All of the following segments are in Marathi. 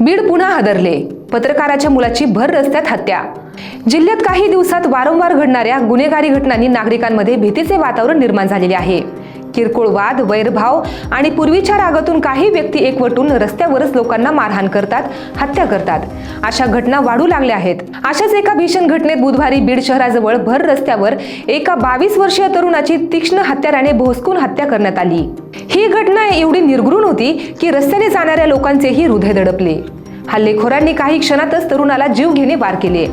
बीड पुन्हा हादरले. पत्रकाराच्या मुलाची भर रस्त्यात हत्या. जिल्ह्यात काही दिवसात वारंवार घडणाऱ्या गुन्हेगारी घटनांनी नागरिकांमध्ये भीतीचे वातावरण निर्माण झालेले आहे. किरकोळ वाद वैरभाव आणि पूर्वीच्या रागातून काही व्यक्ती एकवटून रस्त्यावरच लोकांना मारहाण करतात हत्या करतात. अशा घटना वाढू लागल्या आहेत. अशाच एका भीषण घटनेत बुधवारी बीड शहराजवळ भर रस्त्यावर एका बावीस वर्षीय तरुणाची तीक्ष्ण हत्याराने भोसकून हत्या करण्यात आली. ही घटना एवढी निर्घृण होती की रस्त्याने जाणाऱ्या लोकांचेही हृदय दडपले. हल्लेखोरांनी काही क्षणातच तरुणाला जीव घेणे वार केले.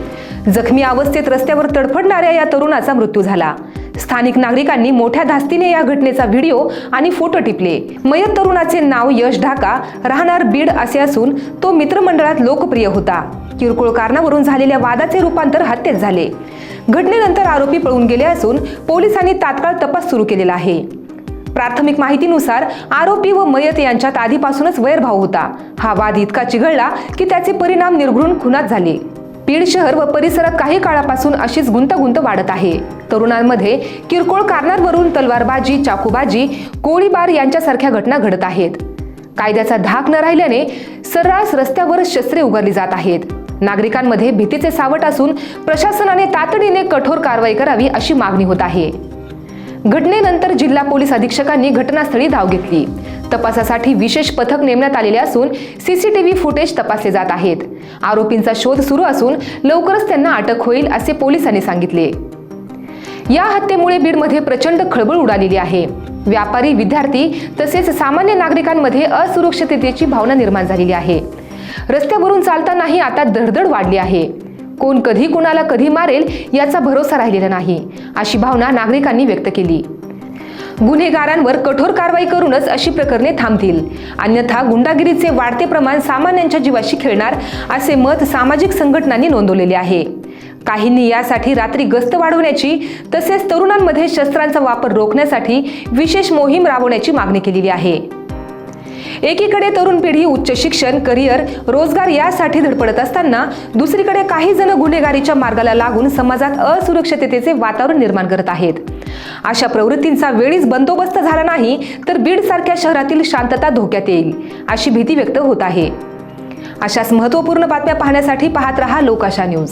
जखमी अवस्थेत रस्त्यावर तडफडणाऱ्या या तरुणाचा मृत्यू झाला. स्थानिक नागरिकांनी मोठ्या धास्तीने या घटनेचा व्हिडिओ आणि फोटो टिपले. मयत तरुणाचे नाव यश ढाका राहणार बीड असे असून तो मित्रमंडळात लोकप्रिय होता. किरकोळ कारणावरून झालेल्या वादाचे रूपांतर हत्येत झाले. घटनेनंतर आरोपी पळून गेले असून पोलिसांनी तात्काळ तपास सुरू केलेला आहे. प्राथमिक माहितीनुसार आरोपी व मयत यांच्यात आधीपासूनच वैरभाव होता. हा वाद इतका चिघळला की त्याचे परिणाम निर्घृण खुनात झाले. बीड शहर व परिसरात काही काळापासून अशीच गुंतागुंत वाढत आहे. तरुणांमध्ये किरकोळ कारणांवरून तलवारबाजी चाकूबाजी गोळीबार यांच्यासारख्या घटना घडत आहेत. कायद्याचा धाक न राहिल्याने सर्रास रस्त्यावर शस्त्रे उगारली जात आहेत. नागरिकांमध्ये भीतीचे सावट असून प्रशासनाने तातडीने कठोर कारवाई करावी अशी मागणी होत आहे. घटनेनंतर जिल्हा पोलीस अधीक्षकांनी घटनास्थळी धाव घेतली. तपासासाठी विशेष पथक नेमण्यात आलेले असून सीसीटीव्ही फुटेज तपासले जात आहेत. आरोपींचा शोध सुरू असून लवकरच त्यांना अटक होईल असे पोलिसांनी सांगितले. या हत्येमुळे बीडमध्ये प्रचंड खळबळ उडालेली आहे. व्यापारी विद्यार्थी तसेच सामान्य नागरिकांमध्ये असुरक्षिततेची भावना निर्माण झालेली आहे. रस्त्यावरून चालतानाही आता धडधड वाढली आहे. कोण कधी कुणाला कधी मारेल याचा भरोसा राहिलेला नाही अशी भावना नागरिकांनी व्यक्त केली. गुन्हेगारांवर कठोर कारवाई करूनच अशी प्रकरणे थांबतील. अन्यथा गुंडागिरीचे वाढते प्रमाण सामान्यांच्या जीवाशी खेळणार असे मत सामाजिक संघटनांनी नोंदवलेले आहे. काहींनी यासाठी रात्री गस्त वाढवण्याची तसेच तरुणांमध्ये शस्त्रांचा वापर रोखण्यासाठी विशेष मोहीम राबवण्याची मागणी केलेली आहे. एकीकडे तरुण पिढी उच्च शिक्षण करिअर रोजगार यासाठी धडपडत असताना दुसरीकडे काही जण गुन्हेगारीच्या मार्गाला लागून समाजात असुरक्षिततेचे वातावरण निर्माण करत आहेत. अशा प्रवृत्तींचा वेळीच बंदोबस्त झाला नाही तर बीड सारख्या शहरातील शांतता धोक्यात येईल अशी भीती व्यक्त होत आहे. अशाच महत्त्वपूर्ण बातम्या पाहण्यासाठी पाहत रहा लोकाशा न्यूज.